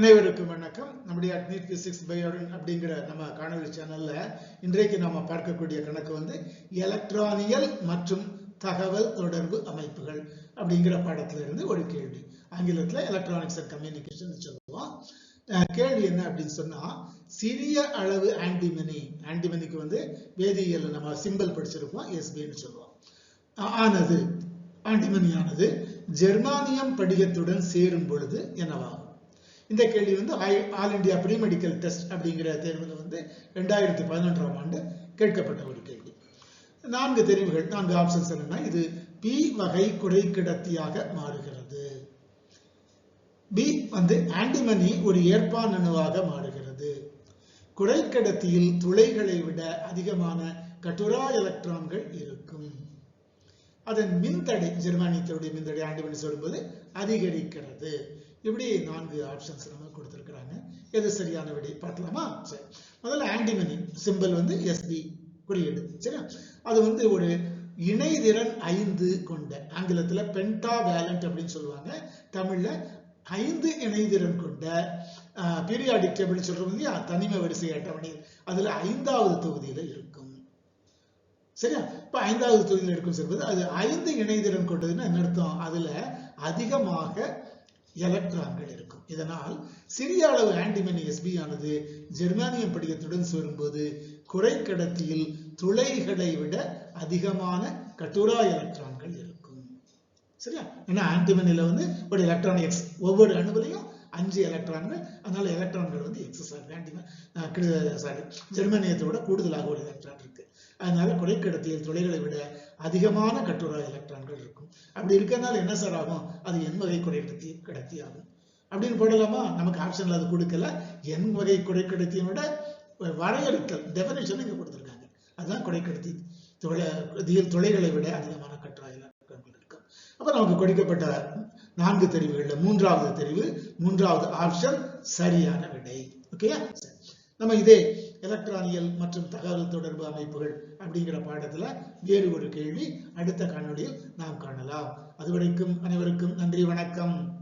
அனைவருக்கும் வணக்கம். நம்முடைய அட்னிட் பிசிக்ஸ் பயோடன் அப்படிங்கிற நம்ம காணொலி சேனல்ல இன்றைக்கு நாம பார்க்கக்கூடிய கணக்கு வந்து எலக்ட்ரானியல் மற்றும் தகவல் தொடர்பு அமைப்புகள் அப்படிங்கிற பாடத்திலிருந்து ஒரு கேள்வி. ஆங்கிலத்துல எலக்ட்ரானிக்ஸ் அண்ட் கம்யூனிகேஷன் சொல்லுவோம். அஹ் கேள்வி என்ன அப்படின்னு சொன்னா சிறிய அளவு ஆன்டிமனி ஆன்டிமனிக்கு வந்து வேதியியல் நம்ம சிம்பிள் படிச்சிருப்போம் எஸ்பின்னு சொல்லுவோம். ஆனது ஆன்டிமனியானது ஜெர்மானியம் படிகத்துடன் சேரும் பொழுது என்னவாகும்? இந்த கேள்வி வந்து all India pre medical test அப்படிங்கிற தேர்வில் வந்து ரெண்டாயிரத்தி பதினொன்றாம் ஆண்டு கேட்கப்பட்ட ஒரு கேள்வி. நான்கு தெரிவுகள் நான்கு ஆப்ஷன்ஸ் என்னன்னா இது பி வகை குறைக்கிடத்தியாக மாறுகிறது. பி வந்து ஆன்டிமனி ஒரு ஏற்பான் அணுவாக மாறுகிறது. குறைக்கடத்தியில் துளைகளை விட அதிகமான கட்டுரா எலக்ட்ரான்கள் இருக்கும். அதன் மின்தடை ஜெர்மானியத்தினுடைய மின்தடை ஆண்டிமணி சொல்லும்போது அதிகரிக்கிறது. இப்படி நான்கு ஆப்ஷன்ஸ் நம்ம கொடுத்திருக்கிறாங்க. எது சரியான விடை? பார்க்கலாமா? சரி. முதல்ல ஆன்டிமனி சிம்பிள் வந்து எஸ்பி குறியீடு. சரியா? அது வந்து ஒரு இணைதிறன் ஐந்து கொண்ட ஆங்கிலத்துல பென்டா வேலண்ட் அப்படின்னு சொல்லுவாங்க. தமிழ்ல ஐந்து இணைதிறன் கொண்ட பீரியாடிக் டேபிள் சொல்றோம் இல்லையா? தனிம வரிசை அட்டவணையில் அதுல ஐந்தாவது தொகுதியில இருக்கும். சரியா? இப்ப ஐந்தாவது தொகுதியில் இருக்கும் சொல்வது அது ஐந்து இணைதிறன் கொண்டதுன்னு என்ன அர்த்தம்? அதுல அதிகமாக எலக்ட்ரான்கள் இருக்கும். இதனால் சிறிய அளவு ஆன்டிமனி எஸ்பி ஆனது ஜெர்மானியம் படிகத்துடன் சேரும்போது குறைக்கடத்தியில் துளைகளை விட அதிகமான கட்டுரா எலக்ட்ரான்கள் இருக்கும். சரியா? ஏன்னா ஆன்டிமனில வந்து ஒரு எலக்ட்ரான் எக்ஸ் ஒவ்வொரு அணுவிலையும் அஞ்சு எலக்ட்ரான்கள் அதனால எலக்ட்ரான்கள் வந்து எக்ஸஸ் ஆகும் ஆன்டிமன் சாரி ஜெர்மனியத்தோட கூடுதலாக ஒரு எலக்ட்ரான் அதனால குறைக்கடத்தியில் துளைகளை விட அதிகமான கட்டுரா எலக்ட்ரான்கள் இருக்கும். அப்படி இருக்கிறதுனால என்ன சார் ஆகும்? அது என் வகை குறைக்கடத்தி கடத்தி ஆகும் அப்படின்னு போடலாமா? நமக்கு ஆப்ஷன்ல அது கொடுக்கல. என் வகை குறைக்கடத்தியோட வரையறுத்தல் டெபினேஷன் இங்க கொடுத்துருக்காங்க. அதுதான் குறைக்கடத்தி துளை இதில் துளைகளை விட அதிகமான கட்டுரா எலக்ட்ரான்கள் இருக்கும். அப்ப நமக்கு கொடுக்கப்பட்ட நான்கு தெரிவுகள்ல மூன்றாவது தெரிவு மூன்றாவது ஆப்ஷன் சரியான விடை. ஓகேயா சரி. நம்ம இதே எலக்ட்ரானியல் மற்றும் தகவல் தொடர்பு அமைப்புகள் அப்படிங்கிற பாடத்துல வேறு ஒரு கேள்வி அடுத்த காணொலியில் நாம் காணலாம். அதுவரைக்கும் அனைவருக்கும் நன்றி வணக்கம்.